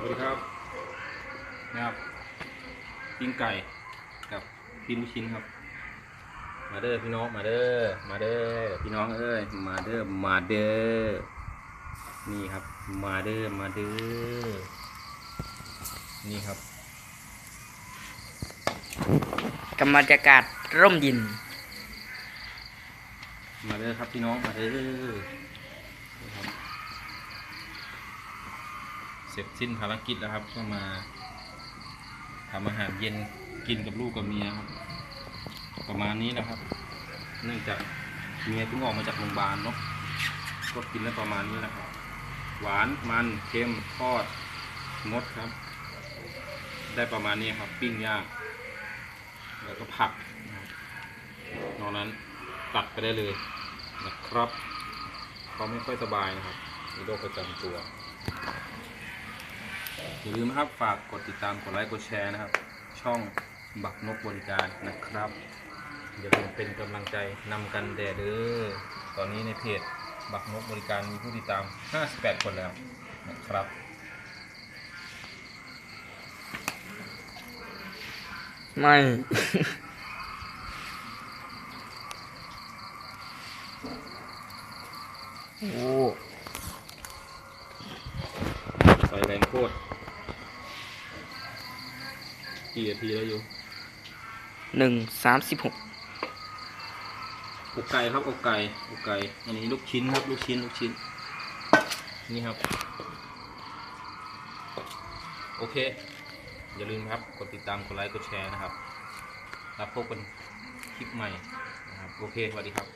สวัสดีครับนะครับปิ้งไก่กับปิ้งลูกชิ้นครับ มาเด้อพี่น้องมาเด้อมาเด้อพี่น้องเอ้ยมาเด้อมาเด้อนี่ครับ มาเด้อมาเด้อนี่ครับกับบรรยากาศร่มเยิน มาเด้อครับพี่น้องมาเด้อนี่ค เสร็จสิ้นภารกิจแล้วครับ ก็มาทำอาหารเย็นกินกับลูกกับเมียครับ ประมาณนี้นะครับ เนื่องจากเมียเพิ่งออกมาจากโรงพยาบาลเนาะก็กินได้วประมาณนี้นะครับ หวานมันเค็มทอดงดครับ ได้ประมาณนี้ครับ ปิ้งย่างแล้วก็ผักนะครับนอกนั้นตัดไปได้เลยนะครับเขาไม่ค่อยสบายนะครับมีโรคประจำตัว อย่าลืมนะครับฝากกดติดตามกดไลค์กดแชร์นะครับ ช่องบักนกบริการนะครับ อย่าลืมเป็นกำลังใจนำกันแด่เด้อตอนนี้ในเพจบักนกบริการมีผู้ติดตาม 58 คนแล้วนะครับไม่ โอ้ไฟแรงโคตร กี่นาทีแล้วอยู่หนึ่งสามสิบหกอกไก่ครับอกไก่อกไก่ อันนี้ลูกชิ้นครับ ลูกชิ้น ลูกชิ้น นี่ครับ โอเค อย่าลืมครับ กดติดตาม กดไลค์ กดแชร์นะครับแล้วพบกันคลิปใหม่นะครับ โอเค สวัสดีครับ